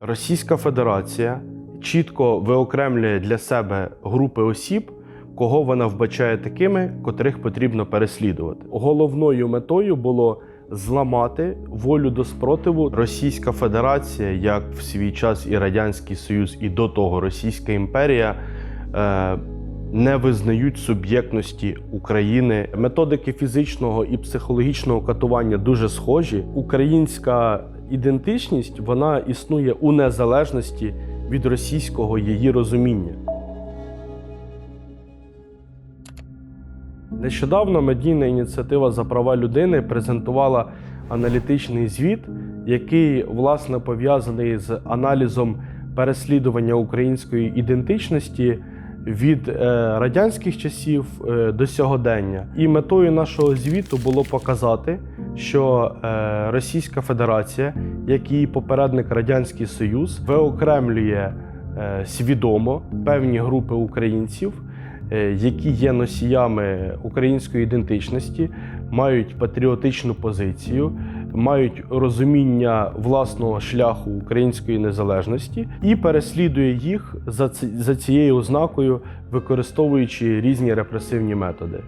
Російська Федерація чітко виокремлює для себе групи осіб, кого вона вбачає такими, котрих потрібно переслідувати. Головною метою було зламати волю до спротиву. Російська Федерація, як в свій час і Радянський Союз, і до того Російська імперія. Е- не визнають суб'єктності України. Методики фізичного і психологічного катування дуже схожі. Українська ідентичність вона існує у незалежності від російського її розуміння. Нещодавно медійна ініціатива за права людини презентувала аналітичний звіт, який власне пов'язаний з аналізом переслідування української ідентичності від е, радянських часів е, до сьогодення. І метою нашого звіту було показати, що е, Російська Федерація, як її попередник Радянський Союз, виокремлює е, свідомо певні групи українців, е, які є носіями української ідентичності, мають патріотичну позицію, мають розуміння власного шляху української незалежності і переслідує їх за цією ознакою, використовуючи різні репресивні методи.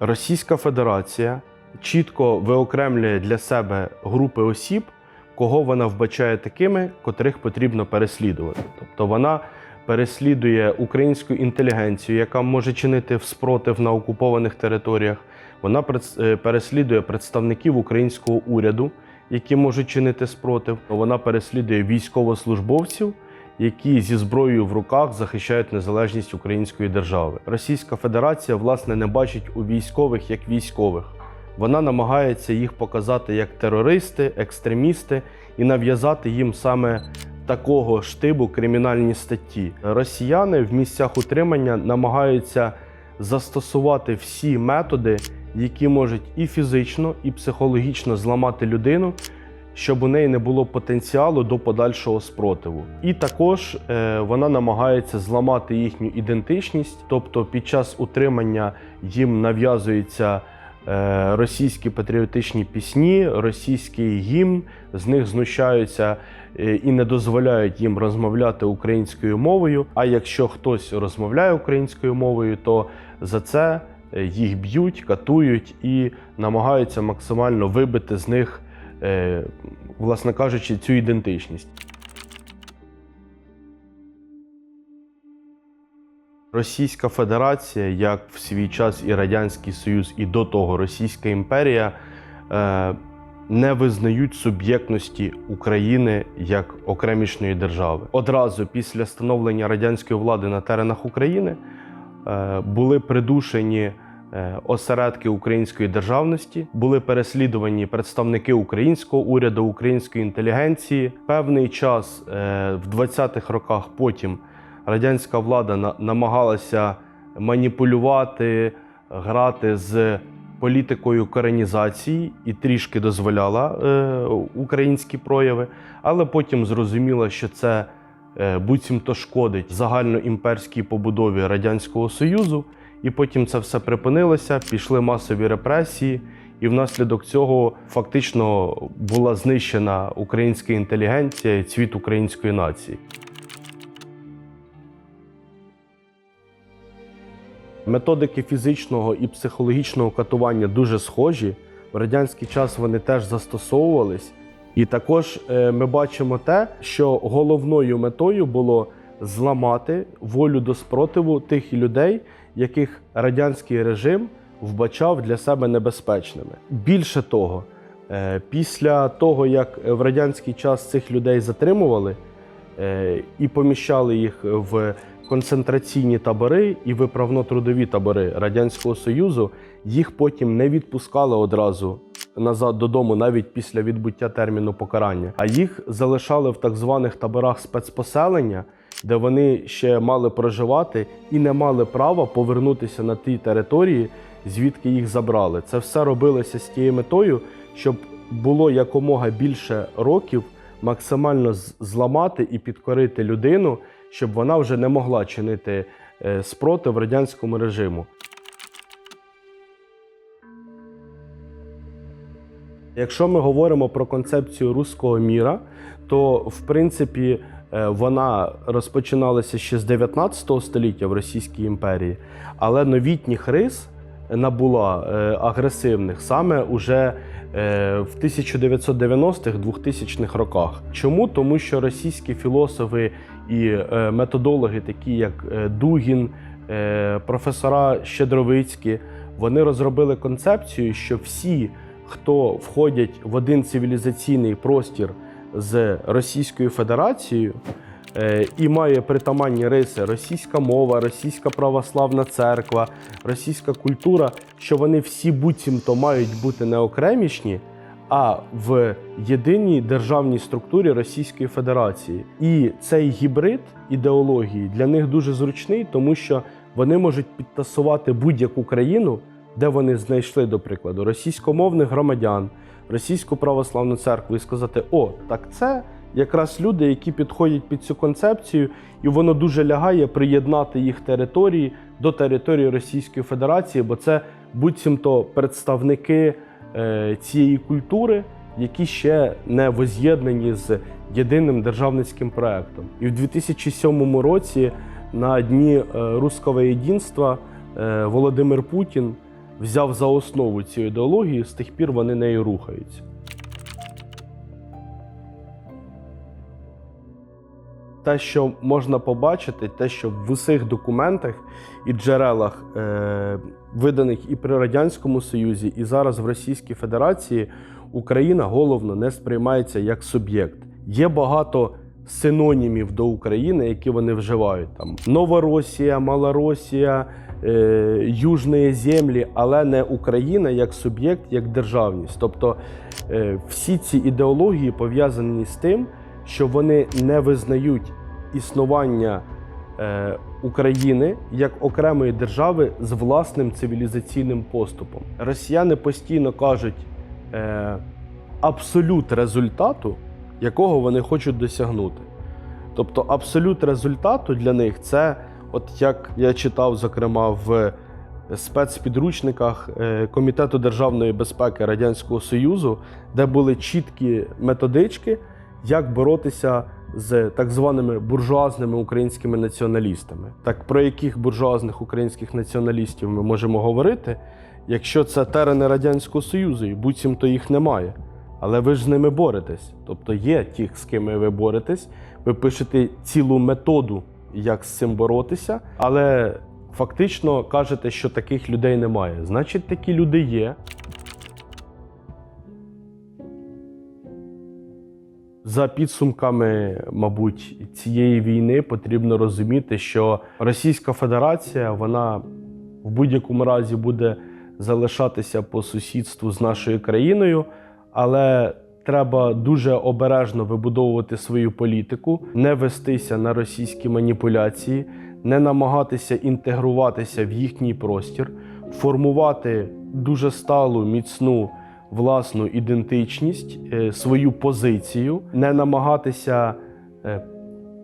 Російська Федерація чітко виокремлює для себе групи осіб, кого вона вбачає такими, котрих потрібно переслідувати. Тобто вона переслідує українську інтелігенцію, яка може чинити спротив на окупованих територіях. Вона е, переслідує представників українського уряду, які можуть чинити спротив. Вона переслідує військовослужбовців, які зі зброєю в руках захищають незалежність української держави. Російська Федерація власне не бачить у військових як військових. Вона намагається їх показати як терористи, екстремісти і нав'язати їм саме такого штибу кримінальні статті. Росіяни в місцях утримання намагаються застосувати всі методи, які можуть і фізично, і психологічно зламати людину, щоб у неї не було потенціалу до подальшого спротиву. І також е, вона намагається зламати їхню ідентичність, тобто під час утримання їм нав'язується. е, Російські патріотичні пісні, російський гімн, з них знущаються е, і не дозволяють їм розмовляти українською мовою. А якщо хтось розмовляє українською мовою, то за це їх б'ють, катують і намагаються максимально вибити з них, власне кажучи, цю ідентичність. Російська Федерація, як в свій час і Радянський Союз, і до того Російська імперія е, не визнають суб'єктності України як окремішньої держави. Одразу після становлення радянської влади на теренах України е, були придушені е, осередки української державності, були переслідувані представники українського уряду, української інтелігенції. Певний час е, в 20-х роках потім радянська влада намагалася маніпулювати, грати з політикою коренізації і трішки дозволяла е, українські прояви, але потім зрозуміла, що це е, буцімто шкодить загальноімперській побудові Радянського Союзу, і потім це все припинилося, пішли масові репресії, і внаслідок цього фактично була знищена українська інтелігенція і цвіт української нації. Методики фізичного і психологічного катування дуже схожі. В радянський час вони теж застосовувались. І також е, ми бачимо те, що головною метою було зламати волю до спротиву тих людей, яких радянський режим вбачав для себе небезпечними. Більше того, е, після того, як в радянський час цих людей затримували, е, і поміщали їх в концентраційні табори і виправно-трудові табори Радянського Союзу, їх потім не відпускали одразу назад додому, навіть після відбуття терміну покарання, а їх залишали в так званих таборах спецпоселення, де вони ще мали проживати і не мали права повернутися на ті території, звідки їх забрали. Це все робилося з тією метою, щоб було якомога більше років максимально зламати і підкорити людину, щоб вона вже не могла чинити е, спротив радянському режиму. Якщо ми говоримо про концепцію руського міра, то в принципі вона розпочиналася ще з 19 століття в Російській імперії, але новітніх рис набула е, агресивних саме уже е, в 1990-х, 2000-х роках. Чому? Тому що російські філософи і е, методологи, такі як е, Дугін, е, професора Щедровицькі, вони розробили концепцію, що всі, хто входять в один цивілізаційний простір з Російською Федерацією, е, і має притаманні риси російська мова, російська православна церква, російська культура, що вони всі буцімто мають бути не окремішні, а в єдиній державній структурі Російської Федерації. І цей гібрид ідеології для них дуже зручний, тому що вони можуть підтасувати будь-яку країну, де вони знайшли, до прикладу, російськомовних громадян, російську православну церкву, і сказати: О, так це якраз люди, які підходять під цю концепцію, і воно дуже лягає приєднати їх території до території Російської Федерації, бо це буцімто представники е, цієї культури, які ще не воз'єднані з єдиним державницьким проектом. І в 2007 році на дні е, руського єдинства е, Володимир Путін взяв за основу цю ідеологію, з тих пір вони нею рухаються. Те, що можна побачити, те, що в усіх документах і джерелах, е, виданих і при Радянському Союзі, і зараз в Російській Федерації, Україна головно не сприймається як суб'єкт. Є багато синонімів до України, які вони вживають. Там Новоросія, Малоросія, Южні землі, але не Україна як суб'єкт, як державність. Тобто е, всі ці ідеології пов'язані з тим, що вони не визнають існування е, України як окремої держави з власним цивілізаційним поступом. Росіяни постійно кажуть е, абсолют результату, якого вони хочуть досягнути. Тобто, абсолют результату для них це, от як я читав, зокрема, в спецпідручниках е, Комітету державної безпеки Радянського Союзу, де були чіткі методички, як боротися з так званими буржуазними українськими націоналістами. Так про яких буржуазних українських націоналістів ми можемо говорити, якщо це терени Радянського Союзу, і буцімто їх немає. Але ви ж з ними боретесь. Тобто є ті, з ким ви боретесь, ви пишете цілу методу, як з цим боротися, але фактично кажете, що таких людей немає. Значить, такі люди є. За підсумками, мабуть, цієї війни потрібно розуміти, що Російська Федерація вона в будь-якому разі буде залишатися по сусідству з нашою країною, але треба дуже обережно вибудовувати свою політику, не вестися на російські маніпуляції, не намагатися інтегруватися в їхній простір, формувати дуже сталу, міцну власну ідентичність, е, свою позицію, не намагатися е,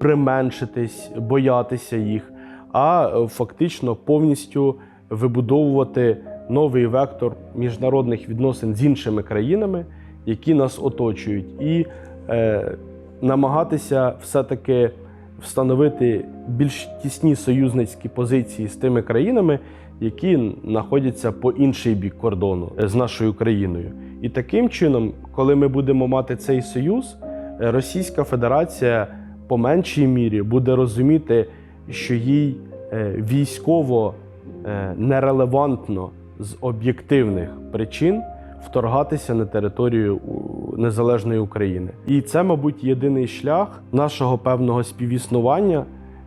применшитись, боятися їх, а е, фактично повністю вибудовувати новий вектор міжнародних відносин з іншими країнами, які нас оточують, і е, намагатися все-таки встановити більш тісні союзницькі позиції з тими країнами, які знаходяться по інший бік кордону е, з нашою країною. І таким чином, коли ми будемо мати цей союз, е, Російська Федерація по меншій мірі буде розуміти, що їй е, військово нерелевантно з об'єктивних причин вторгатися на територію незалежної України. І це, мабуть, єдиний шлях нашого певного співіснування,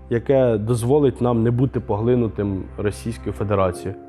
яке дозволить нам не бути поглинутим Російською Федерацією.